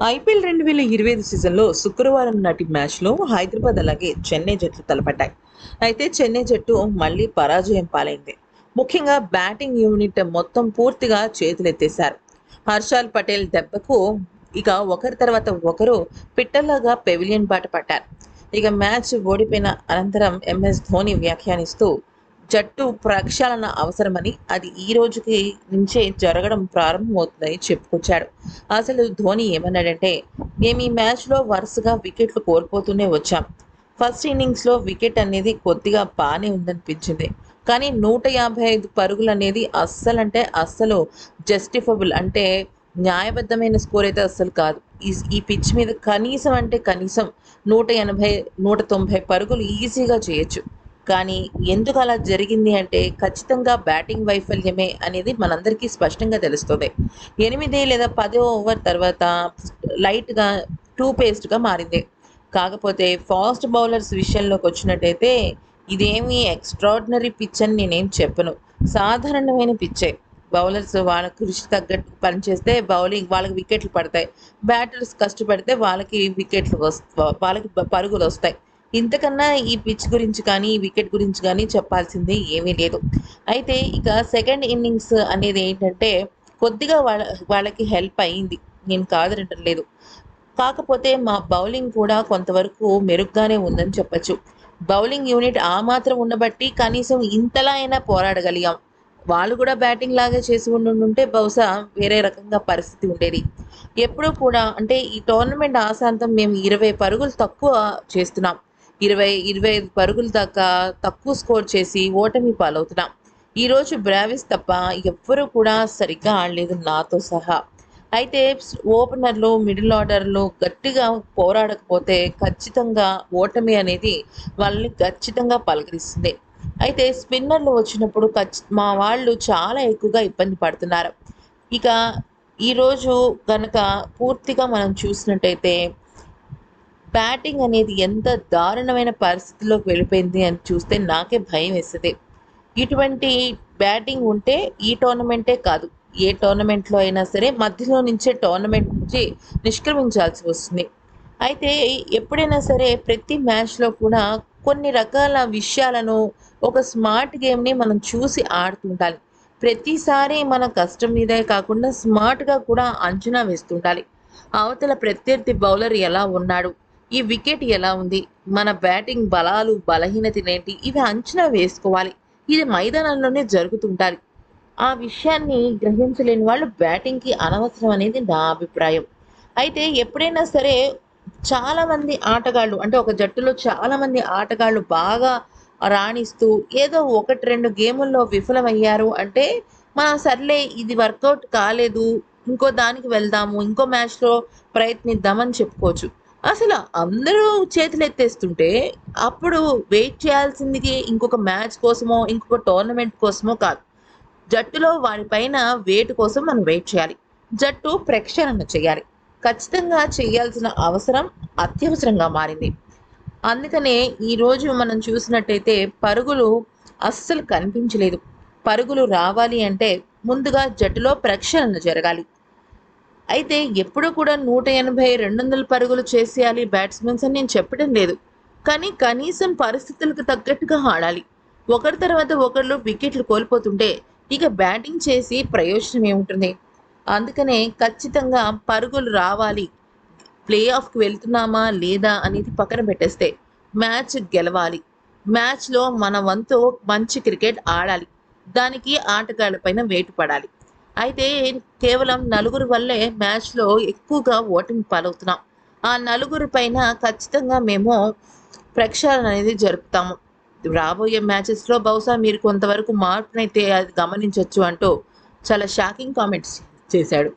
IPL రెండు వేల ఇరవై ఐదు సీజన్లో శుక్రవారం నాటి మ్యాచ్లో హైదరాబాద్ అలాగే చెన్నై జట్లు తలపడ్డాయి. అయితే చెన్నై జట్టు మళ్ళీ పరాజయం పాలైంది. ముఖ్యంగా బ్యాటింగ్ యూనిట్ మొత్తం పూర్తిగా చేతులెత్తేశారు. హర్షాల్ పటేల్ దెబ్బకు ఇక ఒకరి తర్వాత ఒకరు పిట్టల్లాగా పెవిలియన్ బాట పట్టారు. ఇక మ్యాచ్ ఓడిపోయిన అనంతరం ఎంఎస్ ధోని వ్యాఖ్యానిస్తూ జట్టు ప్రక్షాళన అవసరమని అది ఈ రోజుకి నుంచే జరగడం ప్రారంభమవుతుందని చెప్పుకొచ్చాడు. అసలు ధోని ఏమన్నాడంటే మేము ఈ మ్యాచ్లో వరుసగా వికెట్లు కోల్పోతూనే వచ్చాం. ఫస్ట్ ఇన్నింగ్స్లో వికెట్ అనేది కొద్దిగా బాగానే ఉందనిపించింది. కానీ నూట యాభై ఐదు పరుగులు అనేది అస్సలు అంటే అస్సలు జస్టిఫబుల్ అంటే న్యాయబద్ధమైన స్కోర్ అయితే అస్సలు కాదు. ఈ ఈ పిచ్ మీద కనీసం అంటే కనీసం నూట ఎనభై నూట తొంభై పరుగులు ఈజీగా చేయొచ్చు. కానీ ఎందుకు అలా జరిగింది అంటే ఖచ్చితంగా బ్యాటింగ్ వైఫల్యమే అనేది మనందరికీ స్పష్టంగా తెలుస్తుంది. ఎనిమిది లేదా పదో ఓవర్ తర్వాత లైట్గా టూ పేస్ట్గా మారింది. కాకపోతే ఫాస్ట్ బౌలర్స్ విషయంలోకి వచ్చినట్టయితే ఇదేమీ ఎక్స్ట్రాడినరీ పిచ్ అని నేనేం చెప్పను. సాధారణమైన పిచ్చే. బౌలర్స్ వాళ్ళ కృషి తగ్గట్టు పనిచేస్తే బౌలింగ్ వాళ్ళకి వికెట్లు పడతాయి. బ్యాటర్స్ కష్టపడితే వాళ్ళకి వికెట్లు వస్తా వాళ్ళకి పరుగులు వస్తాయి ఇంతకన్నా ఈ పిచ్ గురించి కానీ ఈ వికెట్ గురించి కానీ చెప్పాల్సింది ఏమీ లేదు. అయితే ఇక సెకండ్ ఇన్నింగ్స్ అనేది ఏంటంటే కొద్దిగా వాళ్ళ వాళ్ళకి హెల్ప్ అయింది. నేను కాదనటం లేదు కాకపోతే మా బౌలింగ్ కూడా కొంతవరకు మెరుగ్గానే ఉందని చెప్పచ్చు. బౌలింగ్ యూనిట్ ఆ మాత్రం ఉండబట్టి కనీసం ఇంతలా అయినా పోరాడగలిగాం. వాళ్ళు కూడా బ్యాటింగ్ లాగా చేసి ఉండుంటే బహుశా వేరే రకంగా పరిస్థితి ఉండేది. ఎప్పుడూ కూడా అంటే ఈ టోర్నమెంట్ ఆశాంతం మేము ఇరవై పరుగులు తక్కువ చేస్తున్నాం. ఇరవై ఇరవై ఐదు పరుగులు దాకా తక్కువ స్కోర్ చేసి ఓటమి పాలవుతున్నాం. ఈరోజు బ్రావిస్ తప్ప ఎవ్వరూ కూడా సరిగ్గా ఆడలేదు నాతో సహా. అయితే ఓపెనర్లు మిడిల్ ఆర్డర్లు గట్టిగా పోరాడకపోతే ఖచ్చితంగా ఓటమి అనేది వాళ్ళని ఖచ్చితంగా పలకరిస్తుంది. అయితే స్పిన్నర్లు వచ్చినప్పుడు ఖచ్చి మా వాళ్ళు చాలా ఎక్కువగా ఇబ్బంది పడుతున్నారు. ఇక ఈరోజు కనుక పూర్తిగా మనం చూసినట్టయితే బ్యాటింగ్ అనేది ఎంత దారుణమైన పరిస్థితిలోకి వెళ్ళిపోయింది అని చూస్తే నాకే భయం వేస్తుంది ఇటువంటి బ్యాటింగ్ ఉంటే ఈ టోర్నమెంటే కాదు. ఏ టోర్నమెంట్లో అయినా సరే మధ్యలో నుంచే టోర్నమెంట్ నుంచి నిష్క్రమించాల్సి వస్తుంది. అయితే ఎప్పుడైనా సరే ప్రతి మ్యాచ్లో కూడా కొన్ని రకాల విషయాలను ఒక స్మార్ట్ గేమ్ని మనం చూసి ఆడుతుండాలి ప్రతిసారి మన కష్టం మీదే కాకుండా స్మార్ట్గా కూడా అంచనా వేస్తుండాలి అవతల ప్రత్యర్థి బౌలర్ ఎలా ఉన్నాడు? ఈ వికెట్ ఎలా ఉంది? మన బ్యాటింగ్ బలాలు బలహీనతలేంటి ఇవి అంచనా వేసుకోవాలి. ఇది మైదానంలోనే జరుగుతుంటారు. ఆ విషయాన్ని గ్రహించలేని వాళ్ళు బ్యాటింగ్కి అనవసరం అనేది నా అభిప్రాయం. అయితే ఎప్పుడైనా సరే చాలామంది ఆటగాళ్ళు అంటే ఒక జట్టులో చాలామంది ఆటగాళ్ళు బాగా రాణిస్తూ ఏదో ఒకటి రెండు గేముల్లో విఫలమయ్యారు అంటే మనం సర్లే ఇది వర్కౌట్ కాలేదు. ఇంకో దానికి వెళ్దాము. ఇంకో మ్యాచ్లో ప్రయత్నిద్దామని చెప్పుకోవచ్చు. అసలు అందరూ చేతులు ఎత్తేస్తుంటే అప్పుడు వెయిట్ చేయాల్సింది ఇంకొక మ్యాచ్ కోసమో ఇంకొక టోర్నమెంట్ కోసమో కాదు. జట్టులో వాడిపైన వెయిట్ కోసం మనం వెయిట్ చేయాలి. జట్టు ప్రక్షాళన చేయాలి. ఖచ్చితంగా చేయాల్సిన అవసరం అత్యవసరంగా మారింది. అందుకనే ఈరోజు మనం చూసినట్టయితే పరుగులు అస్సలు కనిపించలేదు. పరుగులు రావాలి అంటే ముందుగా జట్టులో ప్రక్షాళన జరగాలి. అయితే ఎప్పుడు కూడా నూట ఎనభై రెండు వందల పరుగులు చేసేయాలి బ్యాట్స్మెన్స్ అని నేను చెప్పడం లేదు. కానీ కనీసం పరిస్థితులకు తగ్గట్టుగా ఆడాలి. ఒకరి తర్వాత ఒకళ్ళు వికెట్లు కోల్పోతుంటే ఇక బ్యాటింగ్ చేసి ప్రయోజనం ఏముంటుంది? అందుకనే ఖచ్చితంగా పరుగులు రావాలి. ప్లే ఆఫ్కి వెళ్తున్నామా లేదా అనేది పక్కన పెట్టేస్తే మ్యాచ్ గెలవాలి. మ్యాచ్లో మన వంతు మంచి క్రికెట్ ఆడాలి. దానికి ఆటగాళ్ళపైన వేటు పడాలి. అయితే కేవలం నలుగురు వల్లే మ్యాచ్లో ఎక్కువగా ఓటమి పాలవుతున్నాం. ఆ నలుగురు పైన ఖచ్చితంగా మేము ప్రక్షాళన అనేది జరుపుతాము. రాబోయే మ్యాచెస్లో బహుశా మీరు కొంతవరకు మార్పునైతే అది గమనించవచ్చు అంటూ చాలా షాకింగ్ కామెంట్స్ చేశాడు.